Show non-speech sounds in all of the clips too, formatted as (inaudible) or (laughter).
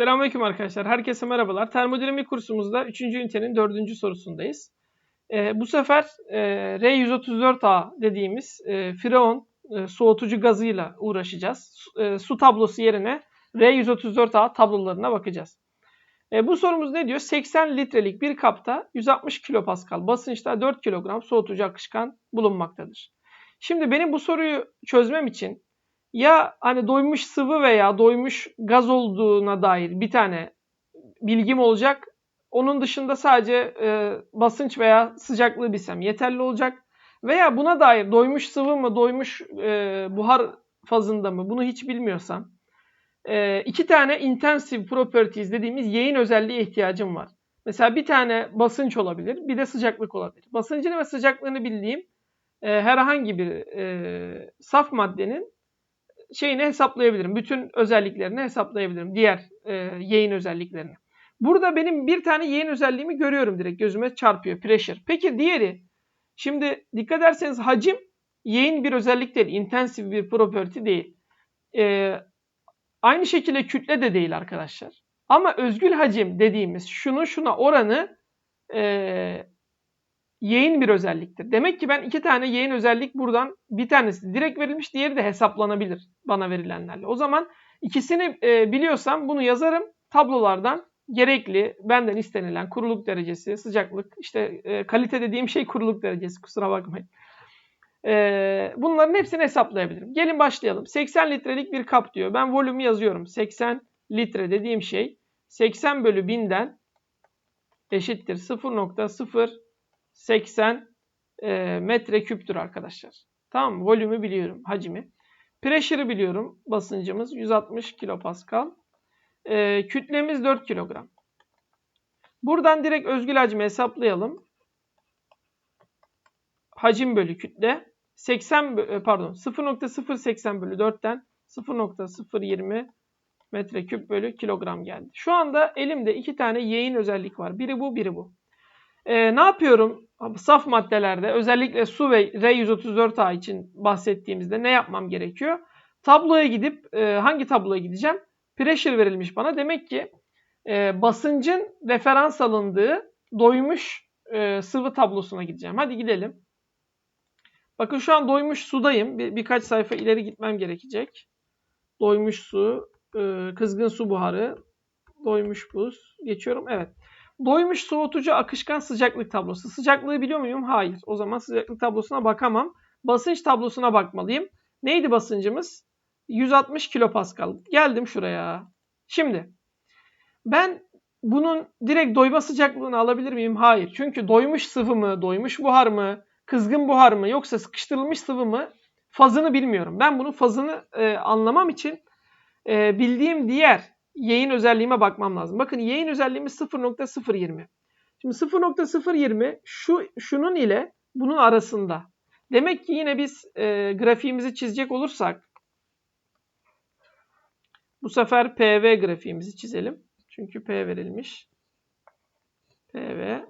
Selamünaleyküm arkadaşlar. Herkese merhabalar. Termodinamik kursumuzda 3. ünitenin 4. sorusundayız. Ee, bu sefer e, R134A dediğimiz e, freon e, soğutucu gazıyla uğraşacağız. Su, e, su tablosu yerine R134A tablolarına bakacağız. E, bu sorumuz ne diyor? 80 litrelik bir kapta 160 kilopascal basınçta 4 kilogram soğutucu akışkan bulunmaktadır. Şimdi benim bu soruyu çözmem için ya hani doymuş sıvı veya doymuş gaz olduğuna dair bir tane bilgim olacak. Onun dışında sadece e, basınç veya sıcaklığı bilsem yeterli olacak. Veya buna dair doymuş sıvı mı, doymuş e, buhar fazında mı bunu hiç bilmiyorsam e, iki tane intensive properties dediğimiz yayın özelliği ihtiyacım var. Mesela bir tane basınç olabilir, bir de sıcaklık olabilir. Basıncını ve sıcaklığını bildiğim e, herhangi bir e, saf maddenin şeyini hesaplayabilirim. Bütün özelliklerini hesaplayabilirim. Diğer e, yayın özelliklerini. Burada benim bir tane yayın özelliğimi görüyorum direkt. Gözüme çarpıyor. Pressure. Peki diğeri? Şimdi dikkat ederseniz hacim yayın bir özellik değil. Intensif bir property değil. E, aynı şekilde kütle de değil arkadaşlar. Ama özgül hacim dediğimiz şunun şuna oranı e, yayın bir özelliktir. Demek ki ben iki tane yayın özellik buradan bir tanesi direkt verilmiş, diğeri de hesaplanabilir bana verilenlerle. O zaman ikisini e, biliyorsam bunu yazarım. Tablolardan gerekli benden istenilen kuruluk derecesi, sıcaklık, işte e, kalite dediğim şey kuruluk derecesi kusura bakmayın. E, bunların hepsini hesaplayabilirim. Gelin başlayalım. 80 litrelik bir kap diyor. Ben volümü yazıyorum. 80 litre dediğim şey 80 bölü 1000'den eşittir 0.0 80 e, metre küptür arkadaşlar. Tamam mı? Volümü biliyorum, hacmi. Pressure'ı biliyorum. Basıncımız 160 kilopascal. E, kütlemiz 4 kilogram. Buradan direkt özgül hacmi hesaplayalım. Hacim bölü kütle 80 e, pardon 0.080 bölü 4'ten 0.020 metreküp bölü kilogram geldi. Şu anda elimde iki tane yayın özellik var. Biri bu, biri bu. Ee, ne yapıyorum? Saf maddelerde özellikle su ve R134A için bahsettiğimizde ne yapmam gerekiyor? Tabloya gidip e, hangi tabloya gideceğim? Pressure verilmiş bana. Demek ki e, basıncın referans alındığı doymuş e, sıvı tablosuna gideceğim. Hadi gidelim. Bakın şu an doymuş sudayım. Bir, birkaç sayfa ileri gitmem gerekecek. Doymuş su, e, kızgın su buharı, doymuş buz. Geçiyorum. Evet. Doymuş soğutucu akışkan sıcaklık tablosu. Sıcaklığı biliyor muyum? Hayır. O zaman sıcaklık tablosuna bakamam. Basınç tablosuna bakmalıyım. Neydi basıncımız? 160 kilopascal. Geldim şuraya. Şimdi ben bunun direkt doyma sıcaklığını alabilir miyim? Hayır. Çünkü doymuş sıvı mı, doymuş buhar mı, kızgın buhar mı yoksa sıkıştırılmış sıvı mı fazını bilmiyorum. Ben bunun fazını e, anlamam için e, bildiğim diğer yayın özelliğime bakmam lazım. Bakın yayın özelliğimiz 0.020. Şimdi 0.020 şu şunun ile bunun arasında. Demek ki yine biz e, grafiğimizi çizecek olursak bu sefer PV grafiğimizi çizelim. Çünkü P verilmiş. PV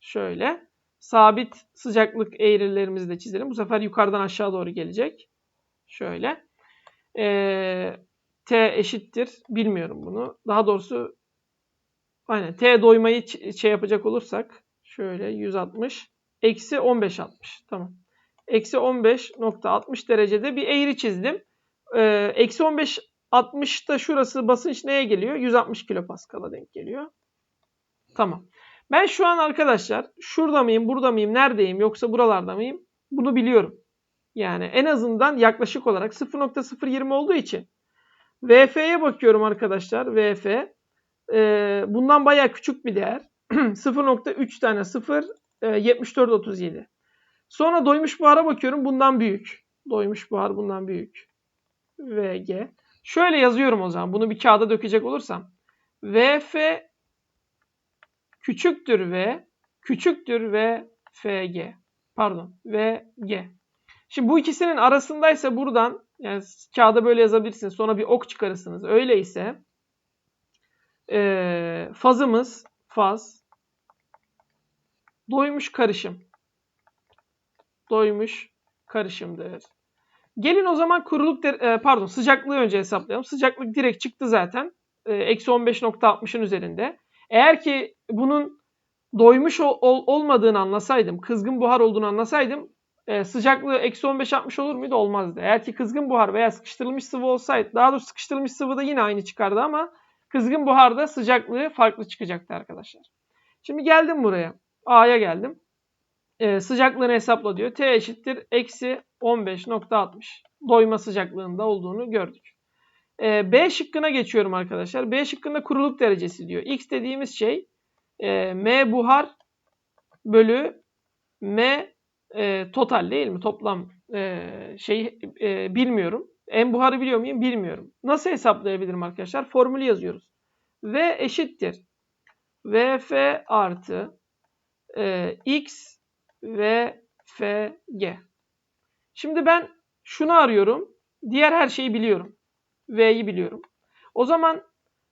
şöyle. Sabit sıcaklık eğrilerimizi de çizelim. Bu sefer yukarıdan aşağı doğru gelecek. Şöyle. Ee, T eşittir. Bilmiyorum bunu. Daha doğrusu aynen T doymayı şey yapacak olursak şöyle 160 eksi 15 60. Tamam. Eksi 15.60 derecede bir eğri çizdim. Ee, eksi 15 60'ta şurası basınç neye geliyor? 160 kilopaskal'a denk geliyor. Tamam. Ben şu an arkadaşlar şurada mıyım, burada mıyım, neredeyim yoksa buralarda mıyım? Bunu biliyorum. Yani en azından yaklaşık olarak 0.020 olduğu için VF'ye bakıyorum arkadaşlar. VF. Ee, bundan bayağı küçük bir değer. (clears throat) 0.3 tane 0 e, 74.37. Sonra doymuş buhara bakıyorum. Bundan büyük. Doymuş buhar bundan büyük. VG. Şöyle yazıyorum o zaman. Bunu bir kağıda dökecek olursam. VF küçüktür V küçüktür V FG. Pardon. VG. Şimdi bu ikisinin arasındaysa buradan yani kağıda böyle yazabilirsiniz. Sonra bir ok çıkarırsınız. Öyleyse e, fazımız faz doymuş karışım. Doymuş karışımdır. Gelin o zaman kuruluk e, pardon sıcaklığı önce hesaplayalım. Sıcaklık direkt çıktı zaten. E, Eksi 15.60'ın üzerinde. Eğer ki bunun doymuş ol- ol- olmadığını anlasaydım, kızgın buhar olduğunu anlasaydım e, sıcaklığı eksi 15-60 olur muydu? Olmazdı. Eğer ki kızgın buhar veya sıkıştırılmış sıvı olsaydı, daha doğrusu sıkıştırılmış sıvı da yine aynı çıkardı ama kızgın buharda sıcaklığı farklı çıkacaktı arkadaşlar. Şimdi geldim buraya. A'ya geldim. E, sıcaklığını hesapla diyor. T eşittir eksi 15.60. Doyma sıcaklığında olduğunu gördük. E, B şıkkına geçiyorum arkadaşlar. B şıkkında kuruluk derecesi diyor. X dediğimiz şey e, M buhar bölü M e, total değil mi? Toplam e, şey e, bilmiyorum. M buharı biliyor muyum? Bilmiyorum. Nasıl hesaplayabilirim arkadaşlar? Formülü yazıyoruz. V eşittir. VF artı e, X ve FG. Şimdi ben şunu arıyorum. Diğer her şeyi biliyorum. V'yi biliyorum. O zaman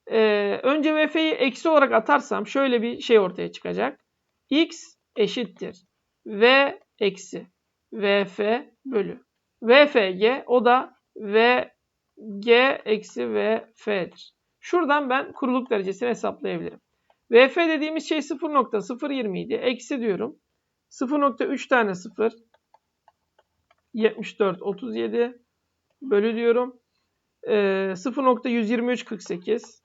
e, önce VF'yi eksi olarak atarsam şöyle bir şey ortaya çıkacak. X eşittir. V eksi. VF bölü. VFG o da VG eksi VF'dir. Şuradan ben kuruluk derecesini hesaplayabilirim. VF dediğimiz şey 0.020 idi. Eksi diyorum. 0.3 tane 0 74 37 bölü diyorum. Ee, 0.123 48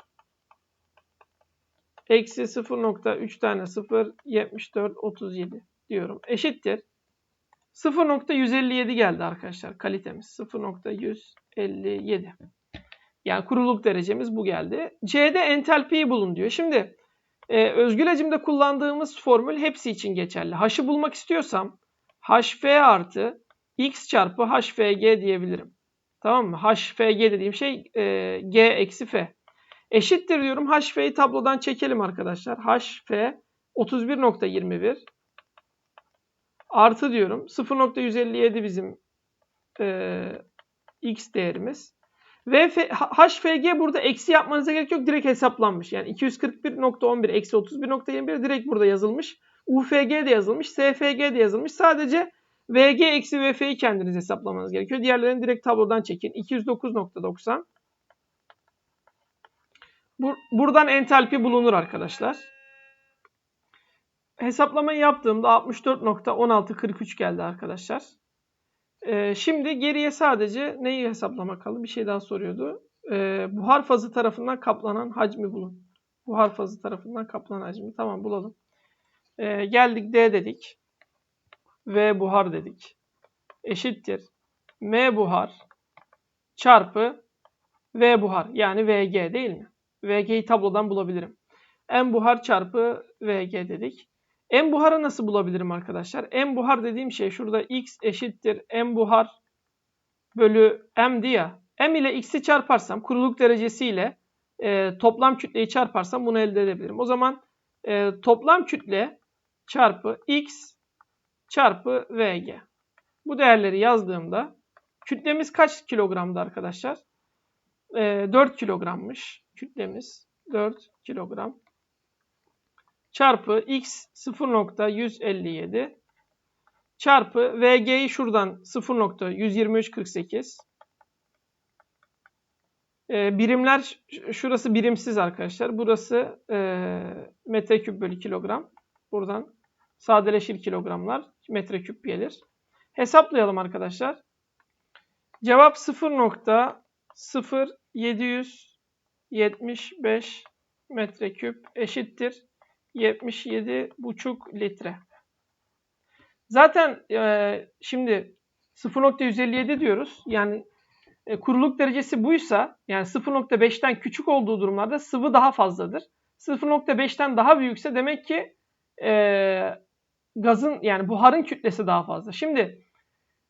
eksi 0.3 tane 0 74 37 diyorum. Eşittir. 0.157 geldi arkadaşlar kalitemiz. 0.157. Yani kuruluk derecemiz bu geldi. C'de entalpiyi bulun diyor. Şimdi e, özgül hacimde kullandığımız formül hepsi için geçerli. H'ı bulmak istiyorsam HF artı X çarpı HFG diyebilirim. Tamam mı? HFG dediğim şey e, G eksi F. Eşittir diyorum. HF'yi tablodan çekelim arkadaşlar. HF 31.21 artı diyorum. 0.157 bizim e, X değerimiz. Ve HFG burada eksi yapmanıza gerek yok. Direkt hesaplanmış. Yani 241.11 eksi 31.21 direkt burada yazılmış. UFG de yazılmış. SFG de yazılmış. Sadece VG eksi VF'yi kendiniz hesaplamanız gerekiyor. Diğerlerini direkt tablodan çekin. 209.90 Bur buradan entalpi bulunur arkadaşlar. Hesaplamayı yaptığımda 64.1643 geldi arkadaşlar. Ee, şimdi geriye sadece neyi hesaplamak kaldı? Bir şey daha soruyordu. Ee, buhar fazı tarafından kaplanan hacmi bulun. Buhar fazı tarafından kaplanan hacmi. Tamam bulalım. Ee, geldik D dedik. V buhar dedik. Eşittir. M buhar çarpı V buhar yani VG değil mi? VG'yi tablodan bulabilirim. M buhar çarpı VG dedik. M buharı nasıl bulabilirim arkadaşlar? M buhar dediğim şey şurada X eşittir M buhar bölü M'di ya. M ile X'i çarparsam kuruluk derecesiyle e, toplam kütleyi çarparsam bunu elde edebilirim. O zaman e, toplam kütle çarpı X çarpı VG. Bu değerleri yazdığımda kütlemiz kaç kilogramdı arkadaşlar? E, 4 kilogrammış kütlemiz. 4 kilogram çarpı x 0.157 çarpı VG'yi şuradan 0.12348 e, birimler şurası birimsiz arkadaşlar. Burası e, metreküp bölü kilogram. Buradan sadeleşir kilogramlar metreküp gelir. Hesaplayalım arkadaşlar. Cevap 0.0775 metreküp eşittir 77,5 litre. Zaten e, şimdi 0.157 diyoruz. Yani e, kuruluk derecesi buysa yani 0.5'ten küçük olduğu durumlarda sıvı daha fazladır. 0.5'ten daha büyükse demek ki e, gazın yani buharın kütlesi daha fazla. Şimdi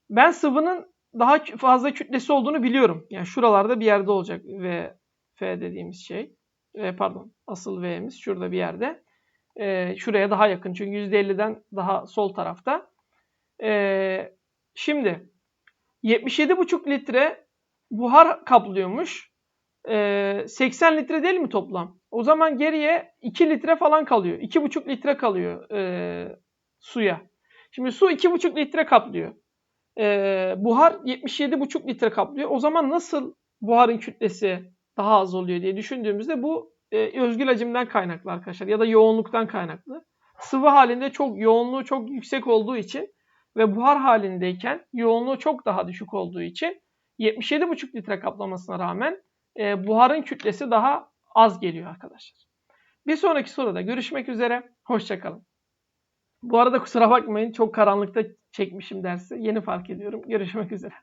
ben sıvının daha fazla kütlesi olduğunu biliyorum. Yani şuralarda bir yerde olacak V, F dediğimiz şey. E, pardon asıl V'miz şurada bir yerde e, şuraya daha yakın. Çünkü %50'den daha sol tarafta. E, şimdi 77,5 litre buhar kaplıyormuş. E, 80 litre değil mi toplam? O zaman geriye 2 litre falan kalıyor. 2,5 litre kalıyor e, suya. Şimdi su 2,5 litre kaplıyor. e, buhar 77,5 litre kaplıyor. O zaman nasıl buharın kütlesi daha az oluyor diye düşündüğümüzde bu e, özgül hacimden kaynaklı arkadaşlar ya da yoğunluktan kaynaklı. Sıvı halinde çok yoğunluğu çok yüksek olduğu için ve buhar halindeyken yoğunluğu çok daha düşük olduğu için 77,5 litre kaplamasına rağmen e, buharın kütlesi daha az geliyor arkadaşlar. Bir sonraki soruda görüşmek üzere. Hoşçakalın. Bu arada kusura bakmayın çok karanlıkta çekmişim dersi. Yeni fark ediyorum. Görüşmek üzere.